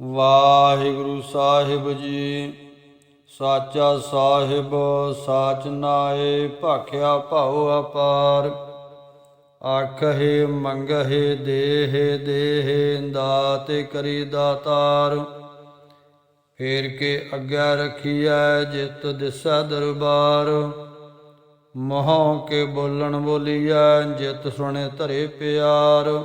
ਵਾਹਿਗੁਰੂ ਸਾਹਿਬ ਜੀ, ਸਾਚਾ ਸਾਹਿਬ, ਸਾਚ ਨਾਏ, ਭਾਖਿਆ ਭਾਉ ਅਪਾਰ। ਆਖੇ ਮੰਗਹਿ, ਦੇਹ ਦੇਹ, ਦਾਤ ਕਰੀ ਦਾਤਾਰ। ਫੇਰ ਕੇ ਅੱਗੇ ਰਖੀਐ, ਜਿਤ ਦਿਸਾ ਦਰਬਾਰ। ਮੋਹ ਕੇ ਬੋਲਣ ਬੋਲੀਐ, ਜਿਤ ਸੁਣੇ ਧਰੇ ਪਿਆਰ।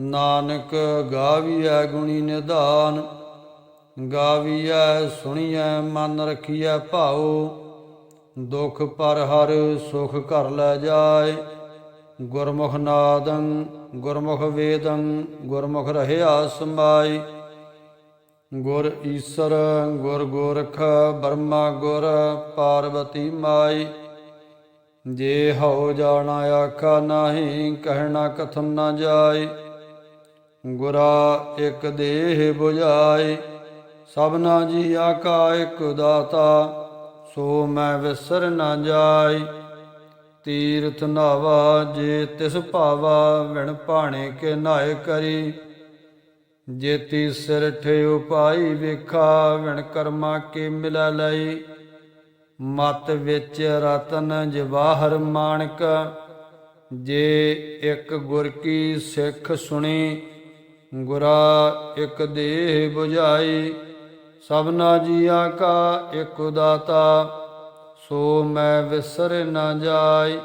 ਨਾਨਕ ਗਾਵੀਐ ਗੁਣੀ ਨਿਧਾਨ, ਗਾਵੀਐ ਸੁਣੀਐ ਮਨ ਰਖੀਐ ਭਾਉ, ਦੁਖ ਪਰ ਹਰ ਸੁਖ ਘਰ ਲੈ ਜਾਏ। ਗੁਰਮੁਖ ਨਾਦੰ, ਗੁਰਮੁਖ ਵੇਦੰ, ਗੁਰਮੁਖ ਰਹਿਆ ਸਮਾਈ। ਗੁਰ ਈਸਰ, ਗੁਰ ਗੋਰਖ, ਬਰਮਾ ਗੁਰ ਪਾਰਵਤੀ ਮਾਈ। ਜੇ ਹਉ ਜਾਣਾ ਆਖਾ ਨਹੀਂ, ਕਹਿਣਾ ਕਥਨ ਨਾ ਜਾਏ ਗੁਰਾ ਇੱਕ ਦੇਹ 부ਝਾਏ ਸਭਨਾ ਜੀ ਆਕਾ ਇੱਕ ਦਾਤਾ, ਸੋ ਮੈਂ ਵਿਸਰ ਨਾ ਜਾਏ। ਤੀਰਥ ਨਾਵਾ ਜੇ ਤਿਸ ਭਾਵਾ, ਵਿਣ ਭਾਣੇ ਕੇ ਨਾਏ ਕਰੀ। ਜੇਤੀ ਸਿਰ ਠੇ ਉਪਾਈ ਵੇਖਾ, ਵਿਣ ਕਰਮਾ ਕੇ ਮਿਲਾ ਲਈ। ਮਤ ਵਿੱਚ ਰਤਨ ਜਵਾਹਰ ਮਾਣਕ, ਜੇ ਇੱਕ ਗੁਰ ਕੀ ਸਿੱਖ ਸੁਣੀ ਗੁਰਾ ਇੱਕ ਦੇਹ 부ਝਾਈ ਸਭਨਾ ਜੀਆ ਕਾ ਇੱਕ ਦਾਤਾ, ਸੋ ਮੈਂ ਵਿਸਰ ਨਾ ਜਾਈ।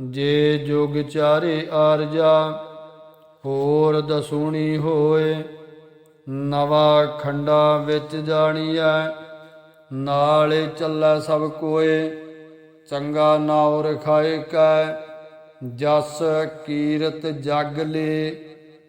ਜੇ ਜੁਗ ਚਾਰੇ ਆਰਜਾ ਹੋਰ ਦਸੂਣੀ ਹੋਏ। ਨਵਾ ਖੰਡਾ ਵਿੱਚ ਜਾਣੀਐ, ਨਾਲੇ ਚੱਲੈ ਸਭ ਕੋਏ। ਚੰਗਾ ਨਾਉ ਰਖਾਏ ਕੈ, ਜਸ ਕੀਰਤ ਜਗ ਲੇ।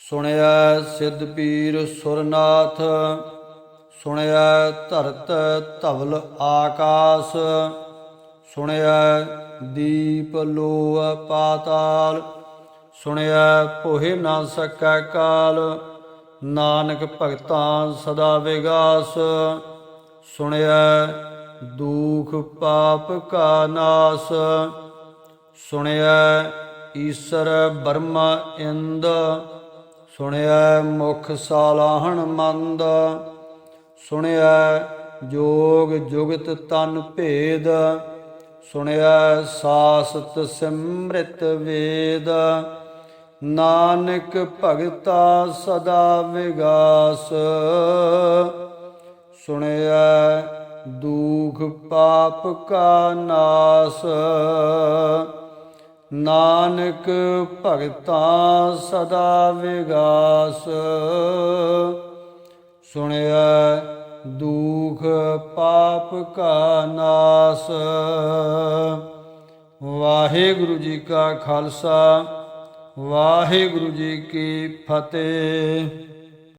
ਸੁਣਿਆ ਸਿੱਧ ਪੀਰ ਸੁਰਨਾਥ ਸੁਣਿਆ ਧਰਤ ਧਵਲ ਆਕਾਸ ਸੁਣਿਆ ਦੀਪ ਲੋਹ ਪਾਤਾਲ ਸੁਣਿਆ ਪੋਹਿ ਨਾ ਸਕੈ ਕਾਲ, ਨਾਨਕ ਭਗਤਾਂ ਸਦਾ ਵਿਗਾਸ ਸੁਣਿਆ ਦੁਖ ਪਾਪ ਕਾ ਨਾਸ ਸੁਣਿਆ ਈਸ਼ਰ ਬਰਮਾ ਇੰਦ ਸੁਣਿਆ ਮੁਖ ਸਾਲਾਹਣ ਮੰਦ ਸੁਣਿਆ ਜੋਗ ਜੁਗਤ ਤਨ ਭੇਦ ਸੁਣਿਆ ਸਾਸਤ ਸਿਮ੍ਰਿਤ ਵੇਦ। ਨਾਨਕ ਭਗਤਾ ਸਦਾ ਵਿਗਾਸ ਸੁਣਿਆ ਦੁਖ ਪਾਪ ਕਾ ਨਾਸ। ਨਾਨਕ ਭਗਤਾਂ ਸਦਾ ਵਿਗਾਸ। ਸੁਣਿਆ ਦੁਖ ਪਾਪ ਕਾ ਨਾਸ। ਵਾਹਿਗੁਰੂ ਜੀ ਕਾ ਖਾਲਸਾ, ਵਾਹਿਗੁਰੂ ਜੀ ਕੀ ਫਤਿਹ।